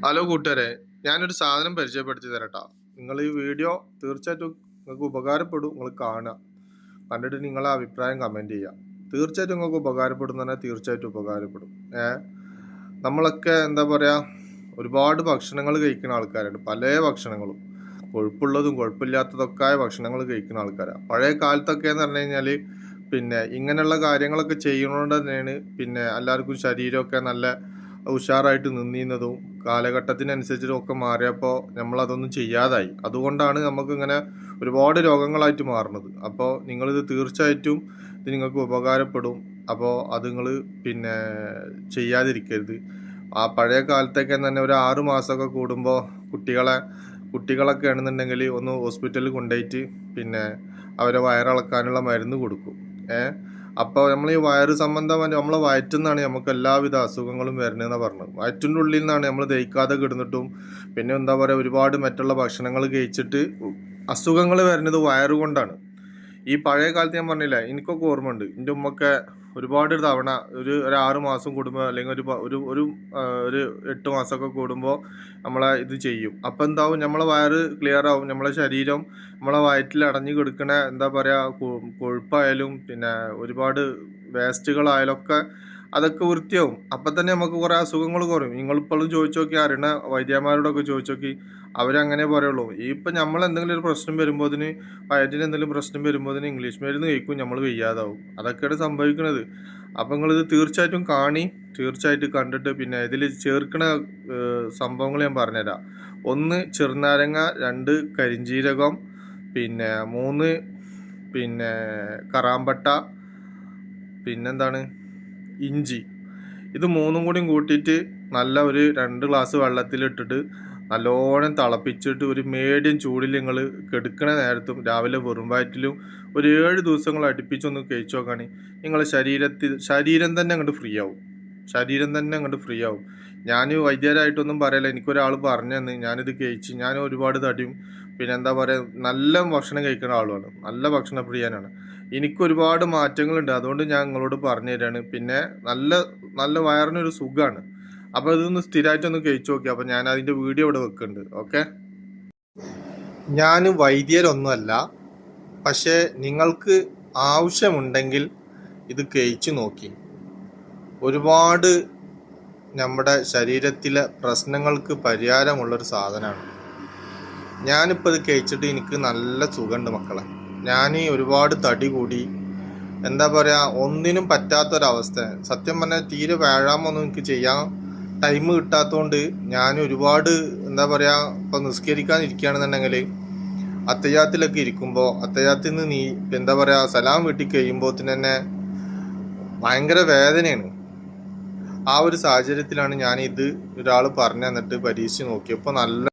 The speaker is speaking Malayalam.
ഹലോ കൂട്ടുകാരെ ഞാനൊരു സാധനം പരിചയപ്പെടുത്തി തരട്ടാ നിങ്ങൾ ഈ വീഡിയോ തീർച്ചയായിട്ടും നിങ്ങൾക്ക് ഉപകാരപ്പെടും നിങ്ങൾ കാണുക. കണ്ടിട്ട് നിങ്ങളെ അഭിപ്രായം കമന്റ് ചെയ്യുക. തീർച്ചയായിട്ടും നിങ്ങൾക്ക് ഉപകാരപ്പെടും തന്നെ തീർച്ചയായിട്ടും ഉപകാരപ്പെടും. ഏ? നമ്മളൊക്കെ എന്താ പറയുക ഒരുപാട് ഭക്ഷണങ്ങൾ കഴിക്കുന്ന ആൾക്കാരുണ്ട് പല ഭക്ഷണങ്ങളും. കൊഴുപ്പുള്ളതും കൊഴുപ്പില്ലാത്തതൊക്കെ ആയ ഭക്ഷണങ്ങൾ കഴിക്കുന്ന ആൾക്കാരാണ് പഴയ കാലത്തൊക്കെ എന്ന് പറഞ്ഞു കഴിഞ്ഞാൽ പിന്നെ ഇങ്ങനെയുള്ള കാര്യങ്ങളൊക്കെ ചെയ്യുന്നതുകൊണ്ട് തന്നെയാണ് പിന്നെ എല്ലാവർക്കും ശരീരമൊക്കെ നല്ല ഉഷാറായിട്ട് നിന്നിരുന്നതും കാലഘട്ടത്തിനനുസരിച്ചും ഒക്കെ മാറിയപ്പോൾ നമ്മളതൊന്നും ചെയ്യാതായി. അതുകൊണ്ടാണ് നമുക്കിങ്ങനെ ഒരുപാട് രോഗങ്ങളായിട്ട് മാറുന്നത്. അപ്പോൾ നിങ്ങളിത് തീർച്ചയായിട്ടും ഇത് നിങ്ങൾക്ക് ഉപകാരപ്പെടും. അപ്പോൾ അത് നിങ്ങൾ പിന്നെ ചെയ്യാതിരിക്കരുത്. ആ പഴയ കാലത്തൊക്കെ തന്നെ ഒരു ആറ് മാസമൊക്കെ കൂടുമ്പോൾ കുട്ടികളെ കുട്ടികളൊക്കെ ആണെന്നുണ്ടെങ്കിൽ ഒന്ന് ഹോസ്പിറ്റലിൽ കൊണ്ടുപോയിട്ട് പിന്നെ അവരെ വയറിളക്കാനുള്ള മരുന്ന് കൊടുക്കും. ഏഹ്? അപ്പോൾ നമ്മൾ ഈ വയറ് സംബന്ധമായി നമ്മൾ വയറ്റിൽ നിന്നാണ് നമുക്ക് എല്ലാവിധ അസുഖങ്ങളും വരുന്നതെന്ന് പറഞ്ഞത്. വയറ്റിന്റെ ഉള്ളിൽ നിന്നാണ് നമ്മൾ ദഹിക്കാതെ കിടന്നിട്ടും പിന്നെ എന്താ പറയുക ഒരുപാട് മറ്റുള്ള ഭക്ഷണങ്ങൾ കഴിച്ചിട്ട് അസുഖങ്ങൾ വരുന്നത് വയറ് കൊണ്ടാണ്. ഈ പഴയ കാലത്ത് ഞാൻ പറഞ്ഞില്ല എനിക്കൊക്കെ ഓർമ്മയുണ്ട്. എന്റെ ഉമ്മൊക്കെ ഒരുപാട് തവണ ഒരു ഒരു ആറ് മാസം കൂടുമ്പോൾ അല്ലെങ്കിൽ ഒരു ഒരു ഒരു ഒരു എട്ട് മാസമൊക്കെ കൂടുമ്പോൾ നമ്മളെ ഇത് ചെയ്യും. അപ്പം എന്താവും? നമ്മളെ വയറ് ക്ലിയർ ആവും. നമ്മളെ ശരീരം നമ്മളെ വയറ്റിൽ അടഞ്ഞു കിടക്കണ എന്താ പറയുക കൊഴുപ്പായാലും പിന്നെ ഒരുപാട് വേസ്റ്റുകളായാലും ഒക്കെ അതൊക്കെ വൃത്തിയാവും. അപ്പം തന്നെ നമുക്ക് കുറേ അസുഖങ്ങൾ കുറയും. നിങ്ങളിപ്പോഴും ചോദിച്ചു നോക്കി അറിയണ വൈദ്യന്മാരോടൊക്കെ ചോദിച്ചു നോക്കി അവരങ്ങനെ പറയുള്ളൂ. ഈ ഇപ്പം നമ്മൾ എന്തെങ്കിലും ഒരു പ്രശ്നം വരുമ്പോതിന് വയറ്റിന് എന്തെങ്കിലും പ്രശ്നം വരുമ്പോതിന് ഇംഗ്ലീഷ് മരുന്ന് കഴിക്കും. നമ്മൾ വയ്യാതാവും. അതൊക്കെയാണ് സംഭവിക്കുന്നത് അപ്പം നിങ്ങളിത് തീർച്ചയായിട്ടും കാണി തീർച്ചയായിട്ടും കണ്ടിട്ട് പിന്നെ ഇതിൽ ചേർക്കണ സംഭവങ്ങൾ ഞാൻ പറഞ്ഞുതരാം. ഒന്ന് ചെറുനാരങ്ങ രണ്ട് കരിഞ്ജീരകം പിന്നെ മൂന്ന് പിന്നെ കറാമ്പട്ട പിന്നെന്താണ്? ഇഞ്ചി. ഇത് മൂന്നും കൂടിയും കൂട്ടിയിട്ട് നല്ല ഒരു രണ്ട് ഗ്ലാസ് വെള്ളത്തിലിട്ടിട്ട് നല്ലോണം തിളപ്പിച്ചിട്ട് ഒരു മീഡിയം ചൂടിൽ നിങ്ങൾ കെടുക്കണ നേരത്തും രാവിലെ വെറും വയറ്റിലും ഒരു ഏഴ് ദിവസങ്ങൾ അടുപ്പിച്ചൊന്ന് കഴിച്ചു നോക്കുകയാണെങ്കിൽ നിങ്ങളെ ശരീരത്തിൽ ശരീരം തന്നെ അങ്ങോട്ട് ഫ്രീ ആവും. ശരീരം തന്നെ അങ്ങോട്ട് ഫ്രീ ആവും. ഞാൻ വൈദ്യരായിട്ടൊന്നും പറയല എനിക്കൊരാൾ പറഞ്ഞു തന്നെ ഞാനിത് കഴിച്ച് ഞാൻ ഒരുപാട് തടിയും പിന്നെ എന്താ പറയുക നല്ല ഭക്ഷണം കഴിക്കുന്ന ആളുമാണ്. നല്ല ഭക്ഷണ പ്രിയനാണ് എനിക്ക് ഒരുപാട് മാറ്റങ്ങളുണ്ട്. അതുകൊണ്ട് ഞാൻ നിങ്ങളോട് പറഞ്ഞു തരാണ്. പിന്നെ നല്ല നല്ല വയറിനൊരു സുഖമാണ് അപ്പോൾ ഇതൊന്ന് സ്ഥിരമായിട്ടൊന്ന് കഴിച്ചു നോക്കി. അപ്പോൾ ഞാൻ അതിന്റെ വീഡിയോ ഇവിടെ വെക്കുന്നുണ്ട്. ഓക്കെ? ഞാൻ വൈദ്യരൊന്നുമല്ല. പക്ഷേ നിങ്ങൾക്ക് ആവശ്യമുണ്ടെങ്കിൽ ഇത് കഴിച്ചു നോക്കി. ഒരുപാട് നമ്മുടെ ശരീരത്തിലെ പ്രശ്നങ്ങൾക്ക് പരിഹാരമുള്ളൊരു സാധനമാണ്. ഞാനിപ്പോൾ ഇത് കഴിച്ചിട്ട് എനിക്ക് നല്ല സുഖമുണ്ട് മക്കളെ. ഞാൻ ഒരുപാട് തടി കൂടി എന്താ പറയുക ഒന്നിനും പറ്റാത്തൊരവസ്ഥ. സത്യം പറഞ്ഞാൽ തീരെ വേഴാമൊന്നും എനിക്ക് ചെയ്യാൻ ടൈം കിട്ടാത്തതുകൊണ്ട് ഞാൻ ഒരുപാട് എന്താ പറയുക ഇപ്പം നിസ്കരിക്കാൻ അത്തയാത്തിലൊക്കെ ഇരിക്കുമ്പോൾ അത്തയാത്തിൽ നിന്ന് നീ എന്താ പറയുക സലാം വീട്ടിൽ കഴിയുമ്പോൾ തന്നെ ഭയങ്കര വേദനയാണ്. ആ ഒരു സാഹചര്യത്തിലാണ് ഞാൻ ഇത് ഒരാൾ പറഞ്ഞു തന്നിട്ട് പരീക്ഷിച്ച് നോക്കിയപ്പോൾ നല്ല